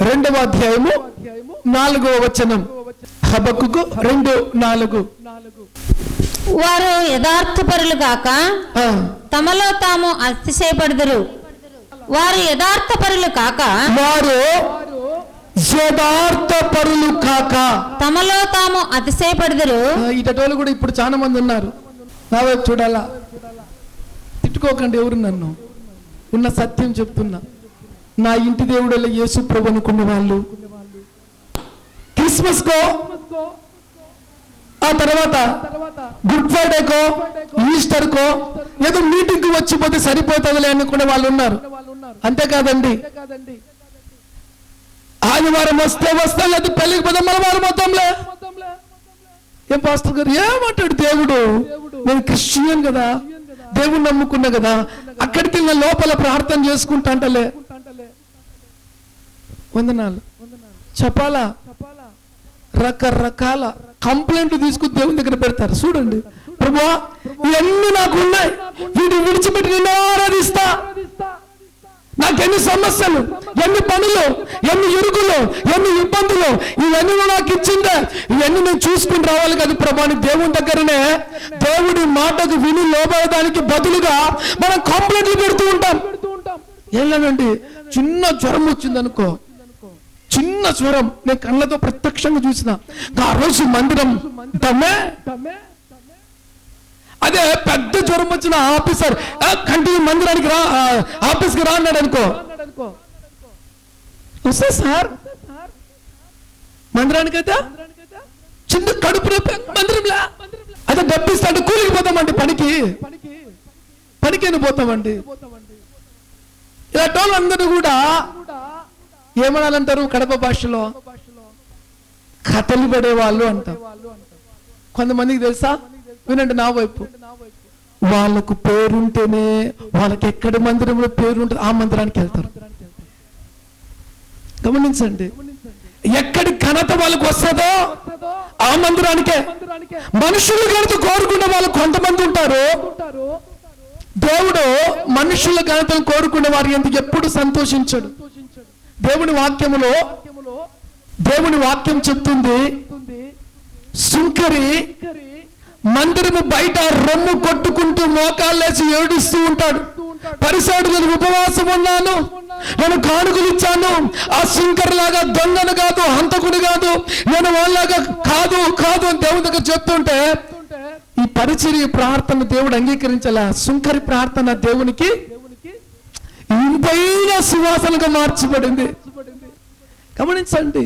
రెండవ అధ్యాయము నాలుగవ వచనం. హబక్కుకు రెండు నాలుగు. వారు యథార్థపరులు కాక తమలో తాము అతిశయపడుదురు. వారు యథార్థపరులు కాక వారు యథార్థ పరులు కాక. తమలో తాము అతిశయపడుదురు. ఆ, ఇటటోళ్ళు కూడా ఇప్పుడు చాలా మంది ఉన్నారు. నా వైపు చూడాలా? తిట్టుకోకండి ఎవరు నన్ను. ఉన్న సత్యం చెప్తున్నా. నా ఇంటి దేవుడల్ల యేసు ప్రభు అనుకున్న వాళ్ళు క్రిస్మస్ కో? ఆ తర్వాత గుడ్ ఫ్రైడే కో? ఈస్టర్ కో? ఏదో మీటింగ్కు వచ్చిపోతే సరిపోతుందిలే అనుకునే వాళ్ళు ఉన్నారు. అంతేకాదండి. ఆదివారం వస్తే వస్తే లేదు పెళ్ళికి పోతే మన మొత్తంలే. ఏం పాస్టర్ గారు? ఏమంటాడు దేవుడు? నేను క్రిస్టియన్ కదా. దేవుడు నమ్ముకున్నా కదా. అక్కడికి వెళ్ళిన లోపల ప్రార్థన చేసుకుంటా అంటలే. వందనాలు. చెప్పాలా రకరకాల కంప్లైంట్లు తీసుకుని దేవుని దగ్గర పెడతారు. చూడండి. ప్రభా ఇవన్నీ నాకు ఉన్నాయి. వీటిని విడిచిపెట్టి నిన్ను ఆరాధిస్తా. ఎన్ని సమస్యలు ఎన్ని పనులు ఎన్ని ఇరుగులు ఎన్ని ఇబ్బందులు ఇవన్నీ నాకు ఇచ్చిందే. ఇవన్నీ నేను చూసుకుని రావాలి కదా ప్రభాని దేవుని దగ్గరనే దేవుడి మాటకు విని లోపడడానికి బదులుగా మనం కంప్లైంట్లు పెడుతూ ఉంటాం. ఏళ్ళనండి చిన్న జ్వరం వచ్చింది అనుకో చిన్న స్వరం నేను కళ్ళతో ప్రత్యక్షంగా చూసిన. ఆ రోజు మందిరం. దమ్మే. అదే పెద్ద జ్వరం వచ్చిన ఆఫీసర్ కంటిన్యూ మందిరానికి రా ఆ, ఆఫీస్కి రా అన్నాడు అనుకో. వస్తా సార్. మందిరానికి అయితే? చిన్న కడుపు నొప్పి. మందిరంలా? అదే డబ్బిస్తాడు కూలికి పోతామండి పనికి. పనికి పోతామండి? ఇలా టోల్ అందరూ కూడా ఏమనాలంటారు కడప భాషలో? కథలు పడే వాళ్ళు అంటారు కొంతమందికి తెలుసా? వినండి నా వైపు. వాళ్ళకు పేరుంటేనే వాళ్ళకి ఎక్కడ మందిరంలో పేరు ఉంటుంది ఆ మందిరానికి వెళ్తారు. గమనించండి. ఎక్కడి ఘనత వాళ్ళకు వస్తుందో ఆ మందిరానికే. మనుషులు ఘనత కోరుకునే వాళ్ళు కొంతమంది ఉంటారు. దేవుడు మనుషుల ఘనతను కోరుకునే వారి ఎందుకు? ఎప్పుడు సంతోషించడు. దేవుని వాక్యములో దేవుని వాక్యం చెప్తుంది సుంకరి మందిరము బయట రొమ్ము కొట్టుకుంటూ మోకాళ్ళేసి ఏడుస్తూ ఉంటాడు. పరిసాడు నేను ఉపవాసం ఉన్నాను. నేను కానుకలు ఇచ్చాను. ఆ సుంకర్ లాగా దొంగను కాదు హంతకుడు కాదు నేను వాళ్ళలాగా కాదు కాదు అని దేవుని దగ్గర చెప్తుంటే ఈ పరిచర్య ప్రార్థన దేవుడు అంగీకరించాల? సుంకరి ప్రార్థన దేవునికి ఇంపైన సువాసనగా మార్చబడింది. గమనించండి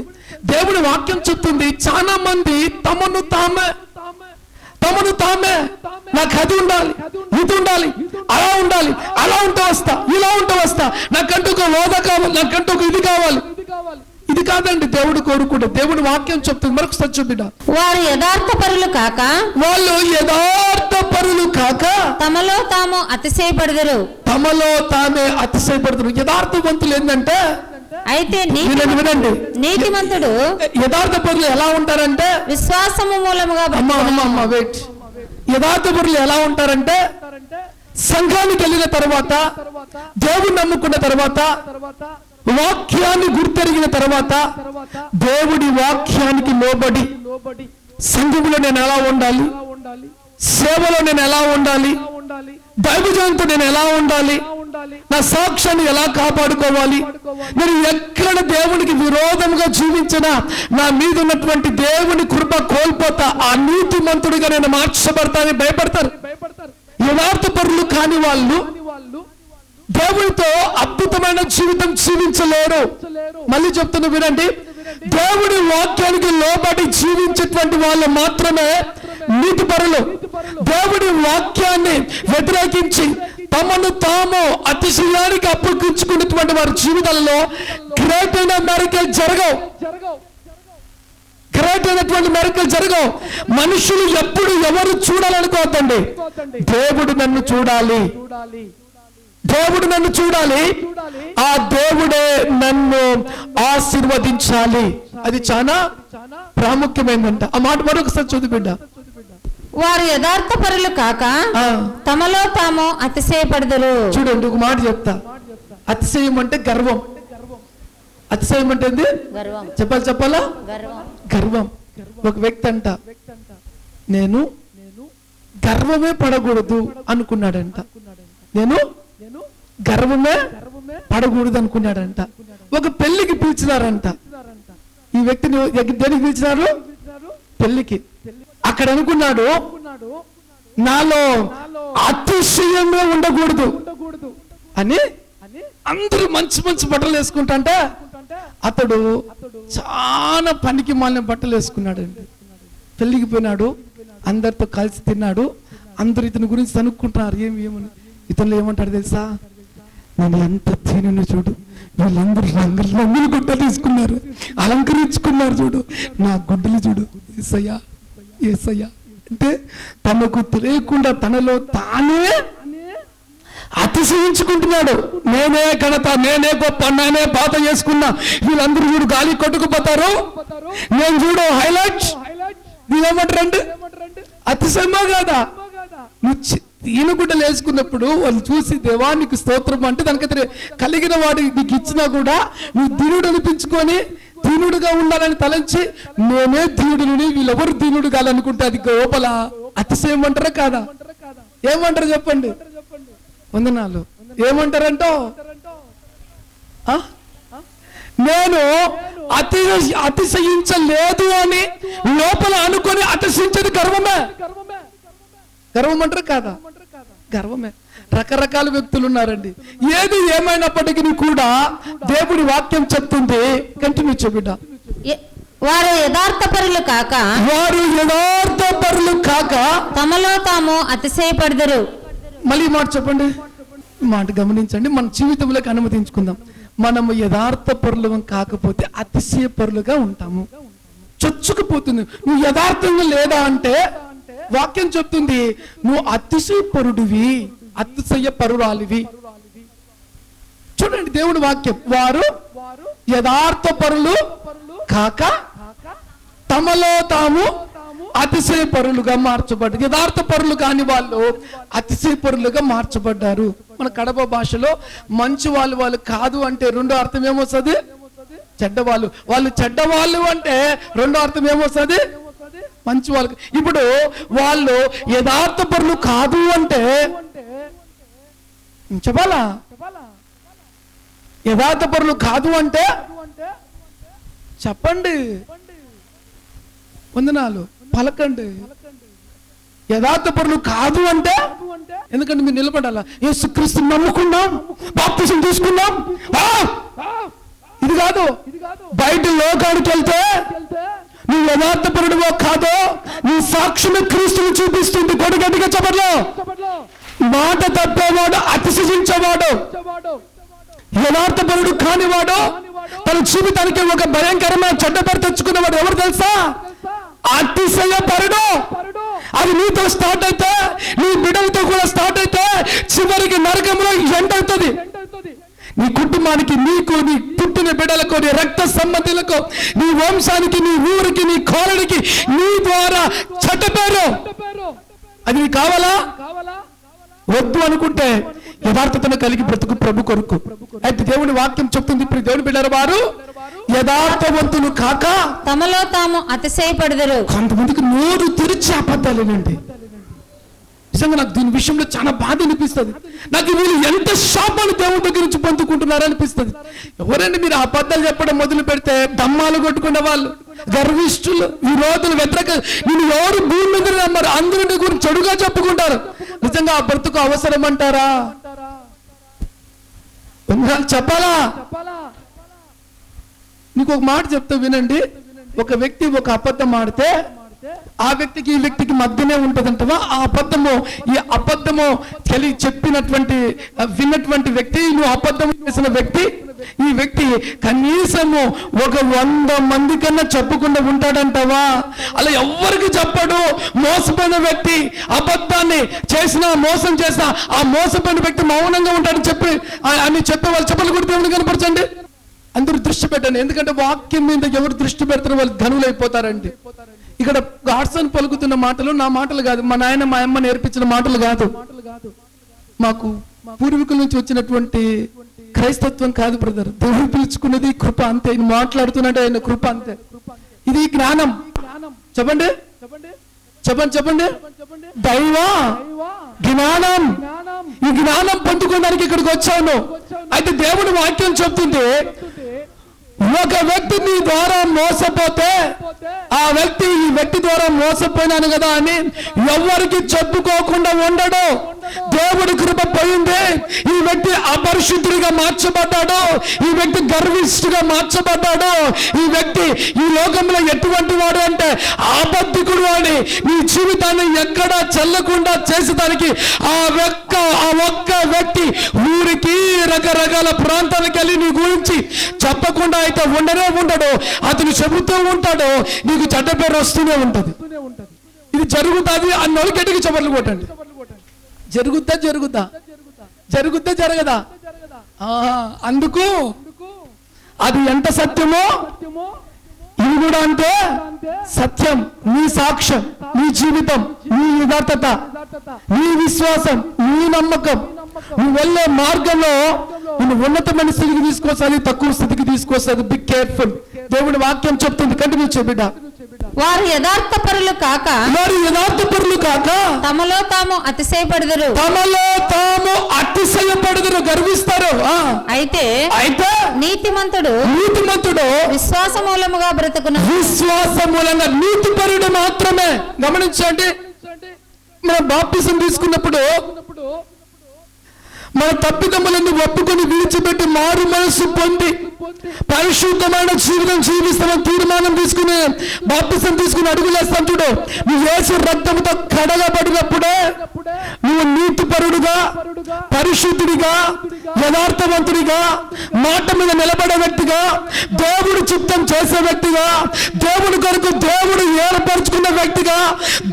దేవుడి వాక్యం చెప్తుంది చాలా మంది తమను తామే తమను తామే నాకు అది ఉండాలి ఇది ఉండాలి అలా ఉండాలి అలా ఉంటే వస్తా ఇలా ఉంటే వస్తా నాకంటూ ఒక హోదా కావాలి నాకంటూ ఒక ఇది కావాలి ఇది కాదండి దేవుడు కోరుకుంటే. దేవుడి వాక్యం చెప్తుంది. మరొకసారి చూపిట వారు యథార్థపరులు కాక వాళ్ళు యథార్థ పరులు కాక తమలో తాము అతిశయపడుదురు. తమలో తామే అతిశయపడుతున్నారు యథార్థవంతులు ఏంటంటే అయితే వినండి నీతిమంతుడు యథార్థ పరులు ఎలా ఉంటారంటే విశ్వాసము మూలముగా అమ్మ అమ్మ అమ్మ వెయిట్ యథార్థ పరులు ఎలా ఉంటారంటే సంఘానికి వెళ్ళిన తర్వాత దేవుని నమ్ముకున్న తర్వాత వాక్యాన్ని గుర్తెరిగిన తర్వాత దేవుడి వాక్యానికి లోబడి సంఘములో నేను ఎలా ఉండాలి? సేవలో నేను ఎలా ఉండాలి? దైవజనంతో నేను ఎలా ఉండాలి? నా సాక్ష్యాన్ని ఎలా కాపాడుకోవాలి? నేను ఎక్కడ దేవునికి విరోధంగా జీవించినా నా మీద ఉన్నటువంటి దేవుని కృప కోల్పోతా ఆ నీతి మంతుడిగా నేను మార్చబడతానని భయపడతారు. యథార్థ పరులు కాని వాళ్ళు దేవునితో అద్భుతమైన జీవితం జీవించలేరు. మళ్ళీ చెప్తున్నా వినండి. దేవుడి వాక్యానికి లోబడి జీవించేటువంటి వాళ్ళు మాత్రమే నీతి పరులు దేవుడి వాక్యాన్ని వ్యతిరేకించి తమను తాము అతిశయానికి అప్పగించుకున్నటువంటి వారి జీవితంలో గ్రేట్ అయిన మేరకే జరగవు. గ్రేట్ ఊహించినటువంటి మెరకలు జరగవు. మనుషులు ఎప్పుడు ఎవరు చూడాలనుకోవద్దండి. దేవుడు నన్ను చూడాలి. దేవుడు నన్ను చూడాలి. ఆ దేవుడే నన్ను ఆశీర్వదించాలి. అది చాలా ప్రాముఖ్యమైందంట. ఆ మాట మరొకసారి చదువు బిడ్డ. వారు యథార్థ పరులు కాక తమలో తాము అతిశయపడదురు. చూడండి ఒక మాట చెప్తా. అతిశయం అంటే గర్వం. అతిశయం అంటే చెప్పాలి చెప్పాలా? గర్వం. గర్వం. ఒక వ్యక్తి అంట. నేను గర్వమే పడకూడదు అనుకున్నాడంట. నేను గర్వమే పడకూడదు అనుకున్నాడంట ఒక పెళ్ళికి పిలిచినారంట. ఈ వ్యక్తిని దేనికి పిలిచినారు? పెళ్ళికి అక్కడ అనుకున్నాడు నాలో అతిశయంగా ఉండకూడదు అని అందరూ మంచి మంచి బట్టలు వేసుకుంటాంటే అతడు చాలా పనికి మాలిన బట్టలు వేసుకున్నాడండి పెళ్ళికి పోయినాడు అందరితో కలిసి తిన్నాడు అందరు ఇతని గురించి అనుకుంటున్నారు ఏమి ఏమని? ఇతరులు ఏమంటాడు తెలుసా? నేను ఎంత తినను చూడు వీళ్ళందరూ రంగులు రంగులు గుడ్డలు తీసుకున్నారు అలంకరించుకున్నారు చూడు. నా గుడ్డలు చూడు ఏసయ్యా ఏసయ్యా. అంటే తనకు తెలియకుండా తనలో తానే అతిశయించుకుంటున్నాడు. నేనే ఘనత నేనే గొప్ప నేనే పాత చేసుకున్నా. వీళ్ళందరూ చూడు గాలి కొట్టుకుపోతారు. నేను చూడు హైలైట్ ఏమంటారండి అతిశయమా కాదా? నువ్వు చి- ఈనగుడ్డలు వేసుకున్నప్పుడు వాళ్ళు చూసి దేవానికి స్తోత్రం అంటే దానికైతే కలిగిన వాడు నీకు ఇచ్చినా కూడా నువ్వు దీనుడు అనిపించుకొని దీనుడుగా ఉండాలని తలంచి నేనే దీనుడిని వీళ్ళెవరు దీనుడు కాదనుకుంటే అది లోపల అతిశయం అంటారా కాదా? ఏమంటారు చెప్పండి. వందనాలు. ఏమంటారంటో? నేను అతి అతిశయించలేదు అని లోపల అనుకొని అతిశయించేది గర్వమే గర్వం అంటారు కాదా? గర్వమే. రకరకాల వ్యక్తులు ఉన్నారండి. ఏది ఏమైనప్పటికీ కూడా దేవుడి వాక్యం చెప్తుంది. కంటిన్యూ చెబిట ఎ- వారు యథార్థ పరులు కాక వారు యథార్థ పరులు కాక తమలో తాము అతిశయపడదురు. మళ్ళీ మాట చెప్పండి. మాట గమనించండి. మన జీవితంలోకి అనుమతించుకుందాం. మనము యథార్థ పరులు కాకపోతే అతిశయ పరులుగా ఉంటాము. చొచ్చుకుపోతుంది. నువ్వు యథార్థంగా లేదా అంటే వాక్యం చెప్తుంది నువ్వు అతిశయపరుడివి అతిశయ పరురాలివి చూడండి దేవుడి వాక్యం. వారు యథార్థ పరులు కాక తమలో తాము అతిశయ పరులుగా మార్చబడ్డారు. యథార్థ పరులు కాని వాళ్ళు అతిశయ పరులుగా మార్చబడ్డారు. మన కడప భాషలో మంచి వాళ్ళు వాళ్ళు కాదు అంటే రెండో అర్థం ఏమొస్తుంది? చెడ్డవాళ్ళు. వాళ్ళు చెడ్డవాళ్ళు అంటే రెండో అర్థం ఏమొస్తుంది? మంచి వాళ్ళు ఇప్పుడు వాళ్ళు యథార్థ పరులు కాదు అంటే చెప్పాలా? యథార్థ పరులు కాదు అంటే చెప్పండి. వందనాలు. పలకండి. యథార్థ పరులు కాదు అంటే ఎందుకంటే మీరు నిలబడాలా? యేసుక్రీస్తు నమ్ముకున్నాం. బాప్తిసం తీసుకున్నాం! ఇది కాదు. బయట లోకానికి వెళ్తే నువ్వు యథార్థపరుడువో కాదో నీ సాక్ష్యమే క్రీస్తుని చూపిస్తుంది. కొడుగడ్డిగా చెప్పట్లో? మాట తప్పేవాడు అతిశయించేవాడు యథార్థపరుడు కానివాడు తన జీవితానికి ఒక భయంకరమైన చెడ్డపరి తెచ్చుకున్నవాడు ఎవరు తెలుసా? అతిశయపరుడు. అది నీతో స్టార్ట్ అయితే నీ బిడ్డలతో కూడా స్టార్ట్ అయితే చివరికి నరకంలో ఎండ్ అవుతుంది. నీ కుటుంబానికి నీకు నీ పుట్టిన బిడ్డలకు నీ రక్త సంబంధులకు నీ వంశానికి నీ ఊరికి నీ కోలడికి నీ ద్వారా చెడ్డ పేరు అది నీకు కావాలా? వద్దు అనుకుంటే యథార్థతను కలిగి బ్రతుకు ప్రభు కొరకు. అయితే దేవుని వాక్యం చెప్తుంది ఇప్పుడు దేవుని బిడ్డల వారు యథార్థవంతులు కాక తమలో తాము అతిశయపడదురు. కొంతమందికి నోరు తెరిచి అబద్ధాలేనండి. నిజంగా నాకు దీని విషయంలో చాలా బాధ అనిపిస్తుంది. నాకు వీళ్ళు ఎంత శాపాలు దేవుని దగ్గర నుంచి పొందుకుంటున్నారు అనిపిస్తుంది. ఎవరండి మీరు ఆ అబద్ధాలు చెప్పడం మొదలు పెడితే దమ్మాలు కొట్టుకునే వాళ్ళు గర్విష్ఠులు విరోధులు వ్యతిరేక నేను ఎవరు భూమి మీద నమ్మరు అందరూ నీ గురించి చెడుగా చెప్పుకుంటారు. నిజంగా ఆ బ్రతుకు అవసరం అంటారా? చెప్పాలా? నీకు ఒక మాట చెప్తా వినండి. ఒక వ్యక్తి ఒక అబద్ధం ఆడితే ఆ వ్యక్తికి ఈ వ్యక్తికి మధ్యనే ఉంటదంటవా? ఆ అబద్ధము ఈ అబద్ధము చలి చెప్పినటువంటి విన్నటువంటి వ్యక్తి నువ్వు అబద్ధం చేసిన వ్యక్తి ఈ వ్యక్తి కనీసము ఒక వంద మంది కన్నా చెప్పకుండా ఉంటాడంటవా? అలా ఎవ్వరికి చెప్పడు. మోసపోయిన వ్యక్తి అబద్ధాన్ని చేసిన మోసం చేసిన ఆ మోసపోయిన వ్యక్తి మౌనంగా ఉంటాడని చెప్పి అని చెప్పే వాళ్ళు చెప్పలు కూడా దేవుని కనపరచండి? అందరూ దృష్టి పెట్టండి. ఎందుకంటే వాక్యం మీద ఎవరు దృష్టి పెడతారో వాళ్ళు ధనులైపోతారండి ఇక్కడ గాడ్సన్ పలుకుతున్న మాటలు నా మాటలు కాదు. మా నాయన మా అమ్మ నేర్పించిన మాటలు కాదు. మాకు పూర్వీకుల నుంచి వచ్చినటువంటి క్రైస్తత్వం కాదు బ్రదర్. దేవుడు పిలుచుకున్నది కృప అంతే. ఆయన మాట్లాడుతున్నట్టు ఆయన కృప అంతే. ఇది జ్ఞానం. చెప్పండి. చెప్పండి చెప్పండి. దైవ? జ్ఞానం. ఈ జ్ఞానం పొందుకోవడానికి ఇక్కడికి వచ్చాను. అయితే దేవుడి వాక్యం చెప్తుంది ఒక వ్యక్తి నీ ద్వారా మోసపోతే ఆ వ్యక్తి ఈ వ్యక్తి ద్వారా మోసపోయినాను కదా అని ఎవరికి చెప్పుకోకుండా ఉండడు. దేవుడి కృప పోయింది. ఈ వ్యక్తి అపరిశుద్ధుడిగా మార్చబడ్డాడు. ఈ వ్యక్తి గర్విష్ఠుగా మార్చబడ్డాడు. ఈ వ్యక్తి ఈ లోకంలో ఎటువంటి వాడు అంటే ఆబద్ధికుడు అని నీ జీవితాన్ని ఎక్కడా చెల్లకుండా చేసేదానికి ఆ ఒక్క ఆ ఒక్క వ్యక్తి ఊరికి రకరకాల ప్రాంతాలకు వెళ్ళి నీ గురించి చెప్పకుండా అయితే ఉండనే ఉండడు. అతను చెబుతూ ఉంటాడు నీకు చెడ్డ పేరు వస్తూనే ఉంటది. ఇది జరుగుతుంది అన్నోళ్ళు గట్టిగా చెప్పట్లు కొట్టండి. జరుగుద్దా జరుగుద్దా? జరుగుద్దా జరగదా? ఆహా, అందుకు అది ఎంత సత్యమో ఇది కూడా అంటే సత్యం. నీ సాక్ష్యం నీ జీవితం నీ యథార్థత నీ విశ్వాసం నీ నమ్మకం. నువ్వు వెళ్ళే మార్గంలో నువ్వు ఉన్నతమైన స్థితికి తీసుకొస్తుంది తక్కువ స్థితికి తీసుకొస్తుంది. బి కేర్ఫుల్ దేవుడి వాక్యం చెప్తుంది. కంటిన్యూ బిడ్డ. వారు యథార్థ పరులు కాక మరి యథార్థ పరులు కాక తమలో తాము అతిశయపడదురు. తమలో తాము అతిశయపడుదురు గర్విస్తారు. అయితే అయితే నీతిమంతుడు నీతిమంతుడు విశ్వాస మూలముగా బ్రతుకును. విశ్వాస మూలంగా నీతిపరుడు మాత్రమే. గమనించండి మనం బాప్తిసం తీసుకున్నప్పుడు మన తప్పిదములను ఒప్పుకొని విడిచిపెట్టి మారు మనసు పొంది పరిశుద్ధమైన జీవితం జీవిస్తామని తీర్మానం తీసుకుని బాప్తిసం తీసుకుని అడుగులేస్తాం చూడు. నువ్వు వేసి రక్తంతో కడగబడినప్పుడే నువ్వు నీతిపరుడుగా పరిశుద్ధుడిగా యథార్థవంతుడిగా మాట మీద నిలబడే వ్యక్తిగా దేవుడు చిత్తం చేసే వ్యక్తిగా దేవుడి కొరకు దేవుడు ఏర్పరచుకున్న వ్యక్తిగా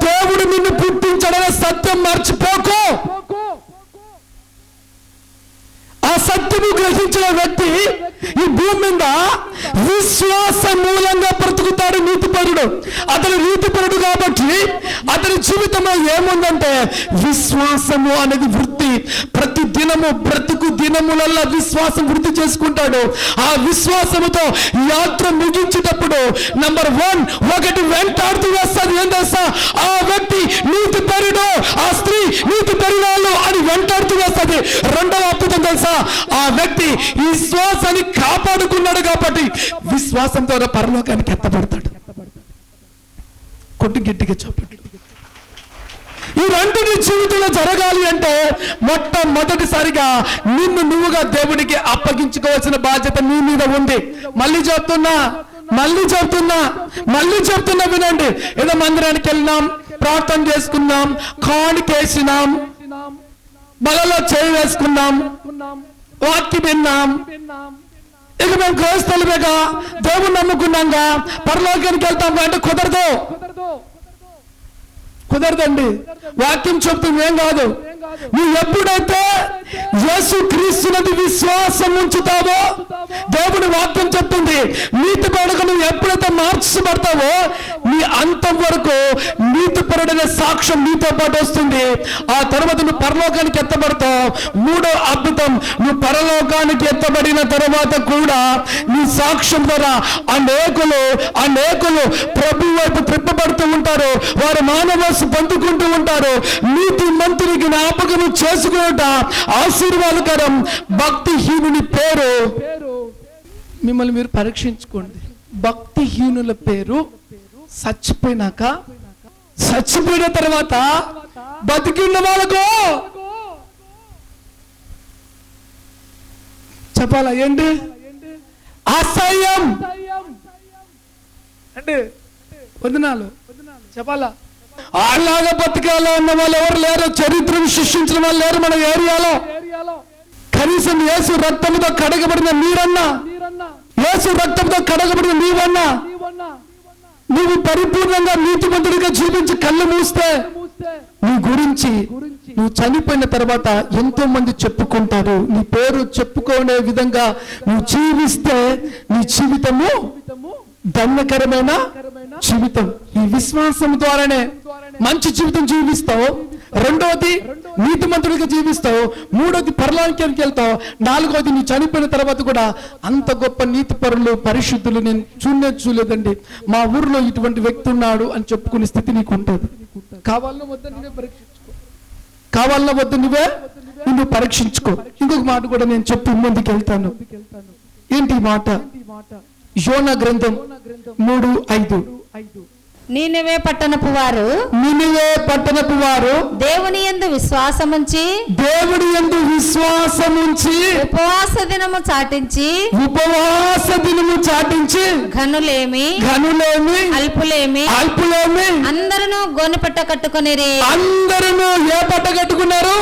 దేవుడు నిన్ను పుట్టించడమే సత్యం మర్చిపోకు. ఆ సత్యము గ్రహించిన వ్యక్తి ఈ భూమి మీద విశ్వాస మూలంగా బ్రతుకుతాడు నీతిపరుడు. అతను నీతిపరుడు కాబట్టి అతని జీవితంలో ఏముందంటే విశ్వాసము అనేది వృత్తి. ప్రతి దినము బ్రతుకు దినములల్లా విశ్వాసం వృద్ధి చేసుకుంటాడు. ఆ విశ్వాసముతో యాత్ర ముగించేటప్పుడు నంబర్ వన్ ఒకటి వెంటాడుతూ వస్తుంది ఏం తెలుసా? ఆ వ్యక్తి నీతి పరుడు ఆ స్త్రీ నీతి పరురాలు అని వెంటాడుతూ వస్తుంది రెండవ అద్భుతం తెలుసా? ఆ వ్యక్తి ఈ విశ్వాసాన్ని కాపాడుకున్నాడు కాబట్టి విశ్వాసం ద్వారా పరలోకానికి ఎత్తబడతాడు. కొట్టు గట్టిగా చెప్పండి ఈ రెండు నీ జీవితంలో జరగాలి అంటే మొట్టమొదటిసారిగా నిన్ను నువ్వుగా దేవుడికి అప్పగించుకోవాల్సిన బాధ్యత నీ మీద ఉంది. మళ్ళీ చెప్తున్నా మళ్ళీ చెప్తున్నా మళ్ళీ చెప్తున్నా వినండి. ఏదో మందిరానికి వెళ్ళినాం ప్రార్థన చేసుకున్నాం కానుకేసినాం బలలో చేయి వేసుకున్నాం. వాక్యం విన్నాం. ఇక మేము క్రైస్తవులమేగా దేవుని నమ్ముకున్నాంగా. పరలోకానికి వెళ్తాం అంటే కుదరదు. కుదరదండి. వాక్యం చెప్తుంది ఏం కాదు. నువ్వు ఎప్పుడైతే యేసు క్రీస్తునది విశ్వాసం ఉంచుతావో దేవుడి వాక్యం చెప్తుంది నీతి పడక నువ్వు ఎప్పుడైతే మార్చబడతావో నీ అంతం వరకు నీతి పరుడనే సాక్ష్యం నీతో పాటు వస్తుంది. ఆ తర్వాత నువ్వు పరలోకానికి ఎత్తబడతావు. మూడో అద్భుతం నువ్వు పరలోకానికి ఎత్తబడిన తర్వాత కూడా నీ సాక్ష్యం ద్వారా అనేకులు అనేకులు ప్రభు వైపు త్రిప్పబడుతూ ఉంటారు. వారు మానవస్సు పొందుకుంటూ ఉంటారు. నీతి మంత్రి జ్ఞాపకం చేసుకుంట ఆశీర్వాదకరం. భక్తిహీనుని పేరు. మిమ్మల్ని మీరు పరీక్షించుకోండి. భక్తిహీనుల పేరు చచ్చిపోయినాక చచ్చిపోయిన తర్వాత బతికి ఉన్న వాళ్ళకు. చెప్పాలా ఏంటి? అసహ్యం. అంటే వదనాలు. చెప్పాలా? అలాగా బతికేలా అన్న వాళ్ళు ఎవరు లేరు. చరిత్రను సృష్టించిన వాళ్ళు లేరు మన ఏరియాలో. కనీసం యేసు రక్తంతో కడగబడిన మీరన్నా యేసు రక్తంతో కడగబడిన నీవన్నా నువ్వు పరిపూర్ణంగా నీతిమంతుడిగా జీవించి కళ్ళు మూస్తే నీ గురించి నువ్వు చనిపోయిన తర్వాత ఎంతో మంది చెప్పుకుంటారు. నీ పేరు చెప్పుకునే విధంగా నువ్వు జీవిస్తే నీ జీవితము ధన్యకరమైన జీవితం. ఈ విశ్వాసం ద్వారానే మంచి జీవితం జీవిస్తావు. రెండవది నీతిమంతుడిగా జీవిస్తావు. మూడోది పరలోకానికి వెళ్తావు. నాలుగోది నీ చనిపోయిన తర్వాత కూడా అంత గొప్ప నీతి పరులు పరిశుద్ధులు నేను చూడనే చూడలేదండి. మా ఊర్లో ఇటువంటి వ్యక్తి ఉన్నాడు అని చెప్పుకునే స్థితి నీకు ఉంటుంది. కావాలన్నా వద్ద నువ్వే పరీక్షించుకో. కావాలన్నా వద్ద నువ్వే పరీక్షించుకో. ఇంకొక మాట కూడా నేను చెప్పి ముందుకు వెళ్తాను ఏంటి మాట? యోనా గ్రంథం మూడు ఐదు. నీనవే పట్టణపు వారు నినివే పట్టణపు వారు దేవుని యందు విశ్వాసముంచి దేవుడి ఎందు విశ్వాసముంచి ఉపవాస దినము చాటించి ఉపవాస దినము చాటించి ఘనులేమి ఘనులేమి అల్పులేమి అల్పులేమి అందరూ గోనెపట్ట కట్టుకొనిరి. అందరూ ఏ పట్ట కట్టుకున్నారు?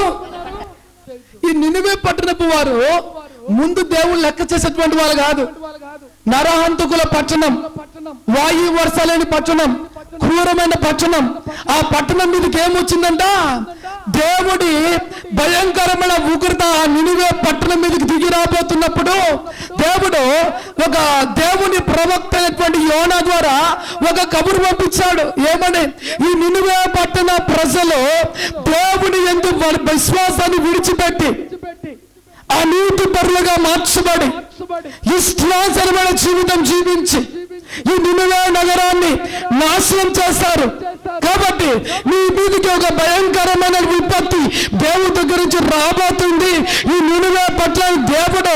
ఈ నినివే పట్టణపు వారు ముందు దేవుడు లెక్క చేసేటువంటి వాళ్ళు కాదు. నరహంతుకుల పట్టణం వాయు వర్షాలేని పట్టణం క్రూరమైన పట్టణం. ఆ పట్టణం మీదకి ఏమొచ్చిందంట? దేవుడి భయంకరమైన ఉగ్రత నినివే పట్టణం మీదకి దిగి రాబోతున్నప్పుడు దేవుడు ఒక దేవుని ప్రవక్త అయినటువంటి యోన ద్వారా ఒక కబురు పంపించాడు. ఏమని? ఈ నినివే పట్టణ ప్రజలు దేవుని ఎందు విశ్వాసాన్ని విడిచిపెట్టి ఆ నీటి పరులుగా మార్చబడి ఇష్టాసరమైన జీవితం జీవించి ఈ నినువే నగరాన్ని నాశనం చేస్తారు. కాబట్టి నీ మీదకి ఒక భయంకరమైన విపత్తి దేవుడి దగ్గర నుంచి రాబోతుంది. ఈ నినువే పట్ల దేవుడు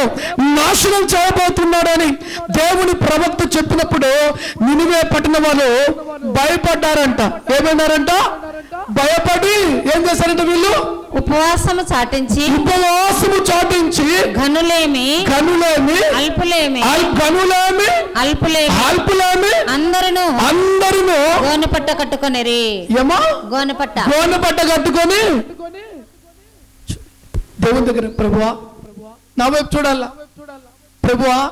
నాశనం చేయబోతున్నాడని దేవుని ప్రవక్త చెప్పినప్పుడు నినువే పట్టిన వాళ్ళు భయపడ్డారంట. ఏమన్నారంట భయపడి ఏం చేశారంట వీళ్ళు? ఉపవాసము చాటించి ఉపవాసము చాటించి ఘనులేమి కనులేమి అల్పులేమి అల్- కనులేమి అల్పులేమి అల్పులేమి అందరూ అందరూ గోనెపట్ట కట్టుకొనిరి. ఏమో? గోనెపట్ట. గోన పట్ట కట్టుకొని. దేవుని దగ్గర ప్రభువా నా వైపు చూడాలా? ప్రభువా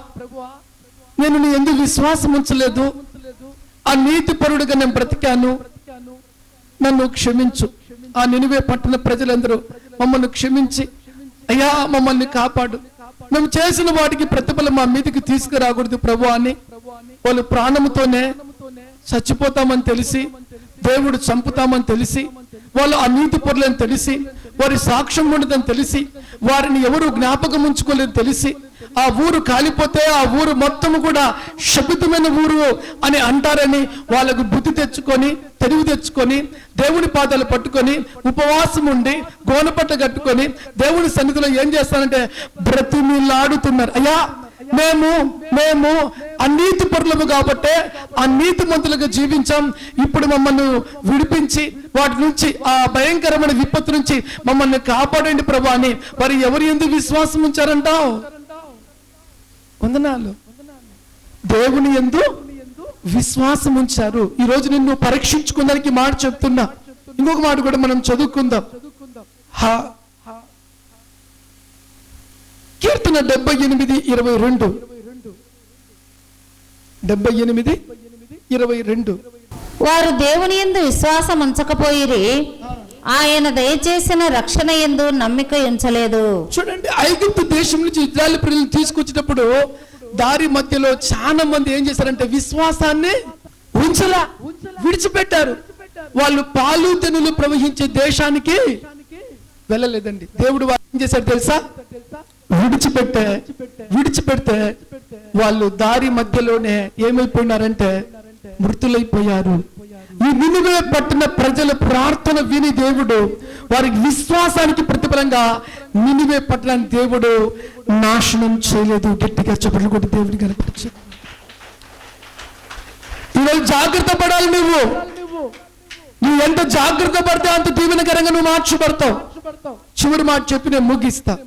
నేను నీ ఎందుకు విశ్వాసం ఉంచలేదు? ఆ నీతి పరుడుగా నేను బ్రతికాను. నన్ను క్షమించు. ఆ నినివే పట్టణ ప్రజలందరూ మమ్మల్ని క్షమించి. అయ్యా మమ్మల్ని కాపాడు. మేము చేసిన వాటికి ప్రతిఫలం మా మీదకి తీసుకురాకూడదు ప్రభు అని. వాళ్ళు ప్రాణముతోనే చచ్చిపోతామని తెలిసి దేవుడు చంపుతామని తెలిసి వాళ్ళు ఆ నీతి పొరలని తెలిసి వారి సాక్ష్యం ఉండదని తెలిసి వారిని ఎవరు జ్ఞాపకం ఉంచుకోలేదు తెలిసి ఆ ఊరు కాలిపోతే ఆ ఊరు మొత్తం కూడా శపితమైన ఊరు అని అంటారని వాళ్ళకు బుద్ధి తెచ్చుకొని తెలివి తెచ్చుకొని దేవుని పాదాలు పట్టుకొని ఉపవాసం ఉండి గోనపట్ట కట్టుకొని దేవుని సన్నిధిలో ఏం చేస్తారంటే బ్రతిమిలాడుతున్నారు. అయ్యా మేము మేము అనీతి పరులము కాబట్టి ఆ నీతి మంతులుగా జీవించాం. ఇప్పుడు మమ్మల్ని విడిపించి వాటి నుంచి ఆ భయంకరమైన విపత్తు నుంచి మమ్మల్ని కాపాడండి ప్రభా అని. మరి ఎవరు ఎందుకు విశ్వాసం ఉంచారంటావు వందనాలు. దేవుని ఎందు విశ్వాసం ఉంచారు. ఈ రోజు నిన్ను పరీక్షించుకుందానికి మాట చెప్తున్నా. ఇంకొక మాట కూడా మనం చదువుకుందాం. హా కీర్తన డెబ్బై ఎనిమిది ఇరవై రెండు. డెబ్బై ఎనిమిది ఇరవై రెండు. వారు దేవుని యందు విశ్వాసం ఉంచకపోయిరి. ఆయన దయచేసిన రక్షణ యందు నమ్మిక ఉంచలేదు చూడండి ఐగుప్తు దేశం నుంచి ఇజ్రాయల్ ప్రజలు తీసుకొచ్చేటప్పుడు దారి మధ్యలో చాలా మంది ఏం చేశారంటే విశ్వాసాన్ని ఉంచలా విడిచిపెట్టారు. వాళ్ళు పాలు తెనులు ప్రవహించే దేశానికి వెళ్ళలేదండి. దేవుడు వాళ్ళు ఏం చేశాడు తెలుసా? విడిచిపెట్టే విడిచిపెడితే వాళ్ళు దారి మధ్యలోనే ఏమైపోయినారంటే మృతులైపోయారు. ఈ నిలువే పట్టిన ప్రజల ప్రార్థన విని దేవుడు వారి విశ్వాసానికి ప్రతిఫలంగా నిలువే పట్టిన దేవుడు నాశనం చేయలేదు. గట్టిగా చెప్పడం కూడా దేవుడిని కనపరచు. ఈరోజు జాగ్రత్త పడాలి నువ్వు. నువ్వు ఎంత జాగ్రత్త పడితే అంత దీవెనకరంగా నువ్వు మార్చబడతావు. చివరి మాట చెప్పి నేను ముగిస్తా.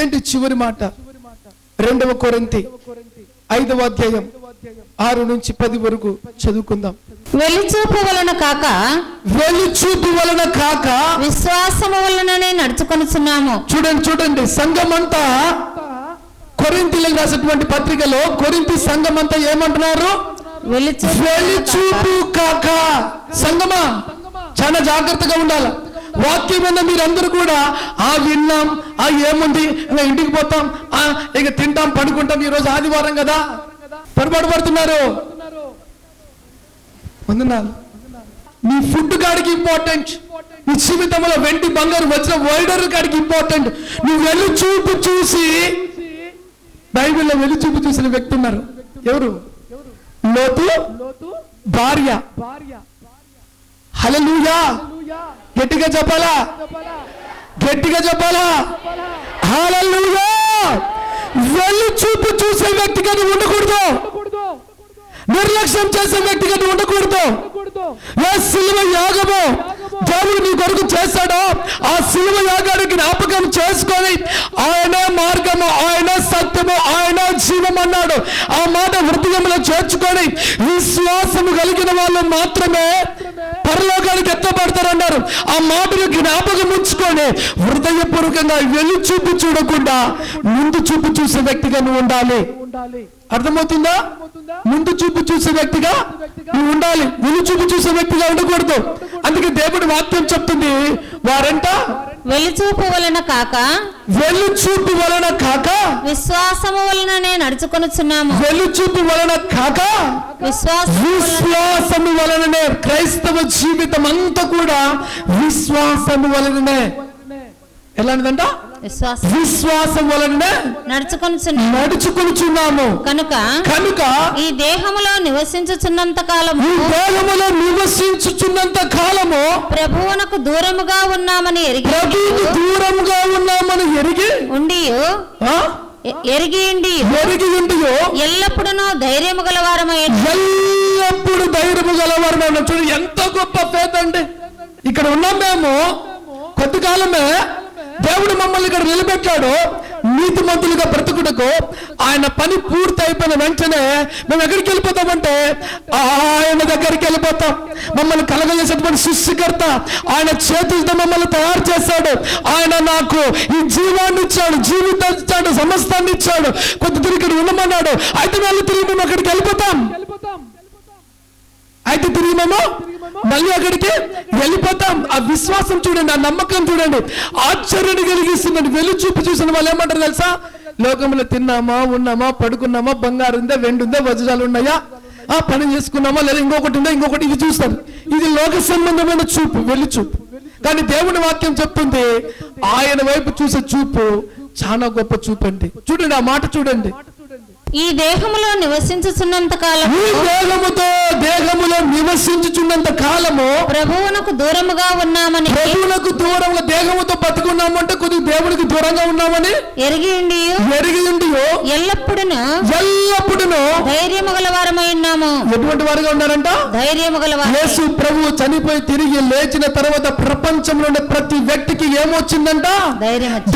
ఏంటి చివరి మాట? రెండవ కొరింతి ఐదవ అధ్యాయం ఆరు నుంచి పది వరకు చదువుకుందాం. వెలిచూపు వలన కాక వెలు చూపు వలన కాక విశ్వాసము వలననే నడుచుకొనుచున్నాము. చూడండి చూడండి సంఘమంతా కొరింతీలకు రాసినటువంటి పత్రికలో కొరింతి సంఘమంతా ఏమంటున్నారు? వెలిచూపు వెలి చూపు కాక. సంగమా చాలా జాగ్రత్తగా ఉండాలి? వాక్యం మీరందరూ కూడా ఆ విన్నాం. ఆ ఏముంది? ఇంకా ఇంటికి పోతాం. ఆ ఇక తింటాం పడుకుంటాం. ఈరోజు ఆదివారం కదా. పొరపాటు పడుతున్నారు. వందనాలు. నీ ఫుడ్ కాడికి ఇంపార్టెంట్. నీ జీవితంలో వెండి బంగారు వచ్చిన వైడర్ కాడికి ఇంపార్టెంట్. నువ్వు వెళ్ళి చూపు చూసి బైబిల్లో వెళ్ళి చూపు చూసిన వ్యక్తి ఉన్నారు. ఎవరు? లోతు భార్య భార్య. హల్లెలూయా. గట్టిగా చెప్పాలా? గట్టిగా చెప్పాలా? హల్లెలూయా. వెళ్ళి చూపు చూసే వ్యక్తిగా నువ్వు ఉండకూడదు. నిర్లక్ష్యం చేసే వ్యక్తిగా నువ్వు ఉండకూడదు. ఏ సిలువ యాగము దేవుడు నీ కొరకు చేశాడో ఆ సిలువ యాగానికి జ్ఞాపకం చేసుకొని ఆయనే మార్గము ఆయన సత్యము ఆయన జీవం అన్నాడు. ఆ మాట హృదయంలో చేర్చుకొని విశ్వాసము కలిగిన వాళ్ళు మాత్రమే పరలోకానికి ఎత్తపడతారన్నారు ఆ మాటను జ్ఞాపకం ఉంచుకొని హృదయపూర్వకంగా వెళ్ళి చూపు చూడకుండా ముందు చూపు చూసే వ్యక్తిగా నువ్వు ఉండాలి. అర్థమవుతుందా? ముందు చూపు చూసే వ్యక్తిగా నువ్వు ఉండాలి. ముందు చూపు చూసే వ్యక్తిగా ఉండకూడదు. అందుకే దేవుడి వాక్యం చెప్తుంది. వారంట వెలిచూపు వలన కాక వెళ్ళు చూపు వలన కాక విశ్వాసము వలననే నడుచుకొనుచున్నాము. వెళ్ళు చూపు వలన కాక విశ్వాసము వలననే క్రైస్తవ జీవితం అంతా కూడా విశ్వాసము వలననే. ఎలాంటిదంట? విశ్వాసం. విశ్వాసం వలననే నడుచుకొనుచున్నాము నడుచుకొనుచున్నాము. కనుక కనుక ఈ దేహములో నివసించుచున్నంత కాలము ఈ దేహములో నివసించుచున్నంత కాలము ప్రభువునకు దూరముగా ఉన్నామని ఎరిగి ప్రభువుకు దూరంగా ఉన్నామని ఎరిగి ఉండి ఆ? ఎరిగి ఉండి ఎరిగి ఉండియో. ఎల్లప్పుడూ ధైర్యము గలవారమై ఎల్లప్పుడు ధైర్యము గలవారు మేము చూడు ఎంత గొప్ప పేద అండి. ఇక్కడ ఉన్నాం మేము. కొద్ది కాలమే దేవుడు మమ్మల్ని ఇక్కడ నిలబెట్టాడు. నీతిమంతులుగా బ్రతుకుటకు ఆయన పని పూర్తి అయిపోయిన వెంటనే మేము ఎక్కడికి వెళ్ళిపోతామంటే ఆయన దగ్గరికి వెళ్ళిపోతాం. మమ్మల్ని కలగజేసేటువంటి సృష్టికర్త ఆయన చేతులతో మమ్మల్ని తయారు చేశాడు ఆయన నాకు ఈ జీవాన్ని ఇచ్చాడు జీవితాన్ని ఇచ్చాడు సమస్తాన్ని ఇచ్చాడు. కొద్ది తిరిగి ఉండమన్నాడు. అయితే మళ్ళీ తిరిగి మేము అక్కడికి వెళ్ళిపోతాం. అయితే తిరిగి మేము మళ్ళీ అక్కడికి వెళ్ళిపోతాం. ఆ విశ్వాసం చూడండి ఆ నమ్మకం చూడండి. ఆశ్చర్యాన్ని కలిగిస్తుందండి. వెలు చూపు చూసిన వాళ్ళు ఏమంటారు తెలుసా? లోకంలో తిన్నామా ఉన్నామా పడుకున్నామా బంగారు ఉందా వెండి ఉందా వజ్రాలు ఉన్నాయా? ఆ పని చేసుకున్నామా లేదా ఇంకొకటి ఉందా ఇంకొకటి ఇది చూస్తారు ఇది లోక సంబంధమైన చూపు వెళ్ళి చూపు. కానీ దేవుని వాక్యం చెప్తుంది ఆయన వైపు చూసే చూపు చాలా గొప్ప చూపు అండి చూడండి ఆ మాట చూడండి. ఈ దేహములో నివసించుచున్నంత కాలము ఈ దేహముతో దేహములో నివసించుచున్నంత కాలము ప్రభువునకు దూరముగా ఉన్నామని ప్రభువులకు దూరంగా దేహముతో బతుకున్నామంటే కొద్దిగా దేవునికి దూరంగా ఉన్నామని ఎరిగి ఉండి ఎరిగి ఉండి ఎల్లప్పుడూ ఎల్లప్పుడూ ధైర్యము గలవారమై ఉన్నాము. ఎటువంటి వారుగా ఉన్నారంట? ధైర్యము గలవారు యేసు ప్రభు చనిపోయి తిరిగి లేచిన తర్వాత ప్రపంచంలో ఉండే ప్రతి వ్యక్తికి ఏమొచ్చిందంట?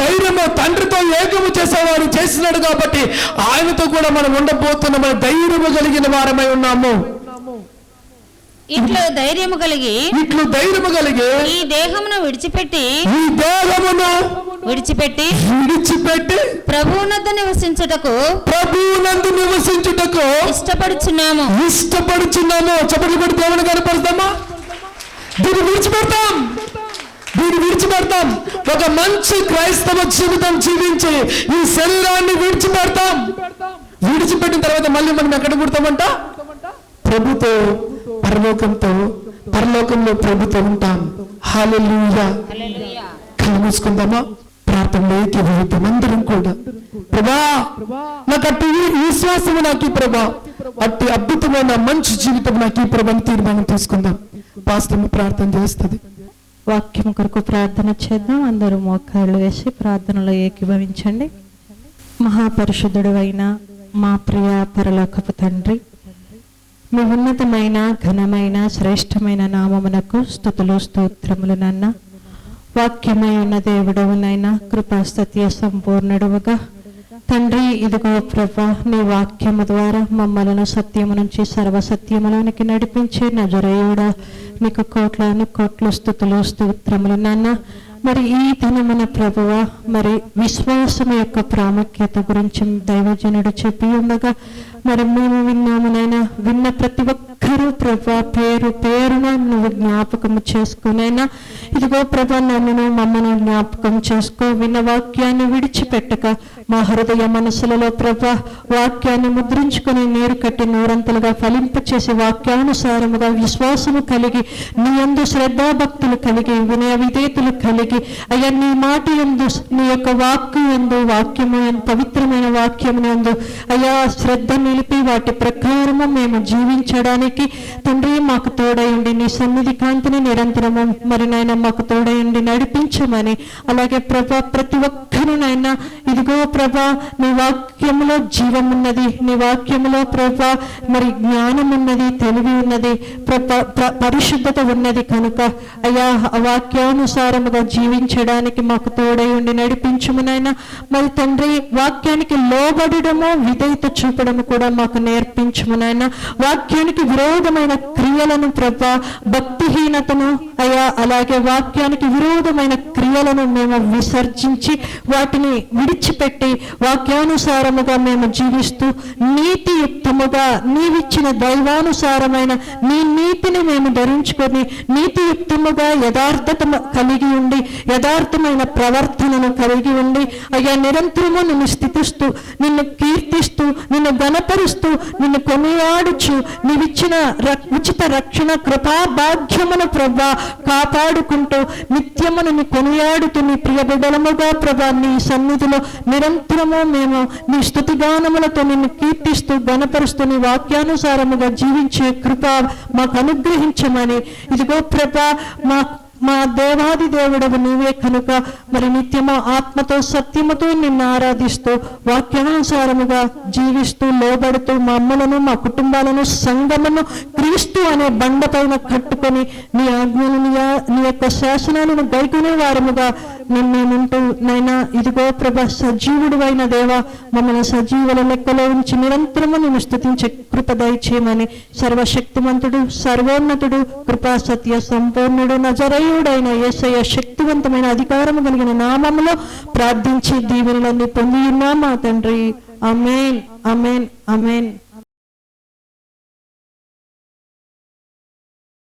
ధైర్యము తండ్రితో ఏకము చేసేవాడు చేసినాడు కాబట్టి ఆయనతో కూడా మనం ఉండబోతున్నామని ధైర్యము కలిగిన వారమై ఉన్నాము. ఇట్లు ధైర్యము కలిగి ఇట్లు ధైర్యము కలిగి ఈ దేహమును విడిచిపెట్టి ఈ దేహమును విడిచిపెట్టి విడిచిపెట్టి ప్రభువునద్ద నివసించుటకు ప్రభువునందు నివసించుటకు ఇష్టపడుచున్నాము. ఇష్టపడుచున్నాము. చప్పట్లు పెట్టి దేవుని కనపరుస్తామా దీన్ని విడిచిపెడతాం. దీన్ని విడిచిపెడతాం. ఒక మంచి క్రైస్తవ జీవితం జీవించి ఈ శరీరాన్ని విడిచిపెడతాం. విడిచిపెట్టిన తర్వాత మళ్ళీ మనం ఎక్కడ పుడతామంట? ప్రభుతో పరలోకంతో పరలోకంలో ప్రభుతో ఉంటాం. హాలెలూయా కళ్ళు మూసుకుందామా? ప్రార్థనలో ఏకీభవిద్దాం అందరం కూడా. ప్రభా నాకు అట్టి విశ్వాసము నాకు ఈ ప్రభా. అట్టి అద్భుతమైన మంచి జీవితం నాకు ఈ ప్రభాని తీర్మానం తీసుకుందాం. పాస్టమ్ ప్రార్థన చేస్తుంది. వాక్యం కొరకు ప్రార్థన చేద్దాం. అందరూ మోకాళ్ళు వేసి ప్రార్థనలో ఏకీభవించండి. మహాపరిశుద్ధుడు అయిన మా ప్రియ పరలోకపు తండ్రి మీ ఉన్నతమైన ఘనమైన శ్రేష్టమైన నామమునకు స్థుతులు స్తోత్రములు నాన్న. వాక్యమై ఉన్న దేవుడవునైనా కృపా సత్య సంపూర్ణుడువుగా. తండ్రి ఇదిగో ప్రభా నీ వాక్యము ద్వారా మమ్మలను సత్యము నుంచి సర్వసత్యములోనికి నడిపించి నజరేయుడా. నీకు కోట్లాను కోట్ల స్థుతులు స్తోత్రములు నాన్న. మరి ఈ దినమున ప్రభువ మరి విశ్వాసం యొక్క ప్రాముఖ్యత గురించి దైవజనుడు చెప్పి ఉండగా మరి మేము విన్నాము నాయన. విన్న ప్రతి ఒక్కరూ ప్రభా పేరు పేరున నువ్వు జ్ఞాపకం చేసుకునైనా ఇదిగో ప్రభా నన్ను మమ్మను జ్ఞాపకం చేసుకో. విన్న వాక్యాన్ని విడిచిపెట్టక మా హృదయ మనసులలో ప్రభా వాక్యాన్ని ముద్రించుకుని నీరు కట్టి నూరంతలుగా ఫలింపచేసి వాక్యానుసారముగా విశ్వాసము కలిగి నీ యందు శ్రద్ధాభక్తులు కలిగి వినయ విధేతులు కలిగి అయ్యా నీ మాట ఎందు నీ యొక్క వాక్కు ఎందు వాక్యము పవిత్రమైన వాక్యము ఎందు అయ్యా శ్రద్ధ నిలిపి వాటి ప్రకారము మేము జీవించడానికి. తండ్రి మాకు తోడయండి నీ సన్నిధి కాంతిని నిరంతరము మరి నాయన మాకు తోడయండి నడిపించమని. అలాగే ప్రభా ప్రతి ఒక్కరూ నాయన ఇదిగో ప్రభా నీ వాక్యములో జీవమున్నది నీ వాక్యములో ప్రభా మరి జ్ఞానం ఉన్నది తెలివి ఉన్నది పరిశుద్ధత ఉన్నది కనుక. అయ్యా ఆ వాక్యానుసారముగా జీవించడానికి మాకు తోడై ఉండి నడిపించుము నాయన. మరి తండ్రి వాక్యానికి లోబడము విధేయత చూపడము కూడా మాకు నేర్పించుము నాయన. వాక్యానికి విరోధమైన క్రియలను ప్రభ భక్తిహీనతను అయ్యా అలాగే వాక్యానికి విరోధమైన క్రియలను మేము విసర్జించి వాటిని విడిచిపెట్టి వాక్యానుసారముగా మేము జీవిస్తూ నీతియుక్తముగా నీవిచ్చిన దైవానుసారమైన నీ నీతిని మేము ధరించుకొని నీతియుక్తముగా యథార్థత కలిగి ఉండి యథార్థమైన ప్రవర్తనను కలిగి ఉండి అయ్యా నిరంతరము నిన్ను స్థితిస్తూ నిన్ను కీర్తిస్తూ నిన్ను గణప గణపరుస్తూ నిన్ను కొనియాడుచు నీవిచ్చిన ఉచిత రక్షణ కృపా భాగ్యమును ప్రభా కాపాడుకుంటూ నిత్యమును నీ కొనియాడుతూ నీ ప్రియ బిడలముగా ప్రభా నీ సన్నిధిలో నిరంతరము మేము నీ స్థుతిగానములతో నిన్ను కీర్తిస్తూ గణపరుస్తూ నీ వాక్యానుసారముగా జీవించే కృప మాకు అనుగ్రహించమని. ఇదిగో ప్రభా మా మా దేవాది దేవుడవు నీవే కనుక. మరి నిత్యము ఆత్మతో సత్యముతో నిన్ను ఆరాధిస్తూ వాక్యానుసారముగా జీవిస్తూ లోబడుతూ మా అమ్మలను మా కుటుంబాలను సంగమను క్రీస్తు అనే బండపైన కట్టుకొని నీ ఆజ్ఞలను నీ నీ యొక్క శాసనాలను గైకునే వారముగా నిన్నుంటూ నైనా ఇదిగో ప్రభ సజీవుడు అయిన దేవ మమ్మల్ని సజీవుల లెక్కలో ఉంచి నిరంతరము నేను స్థుతించే కృప దయచేయమని సర్వశక్తిమంతుడు సర్వోన్నతుడు కృపా సత్య సంపూర్ణుడు నజరయుడైన ఏసయ శక్తివంతమైన అధికారము కలిగిన నామములో ప్రార్థించి దీవెనలన్నీ పొంది ఉన్నామా తండ్రి? అమేన్ అమేన్ అమేన్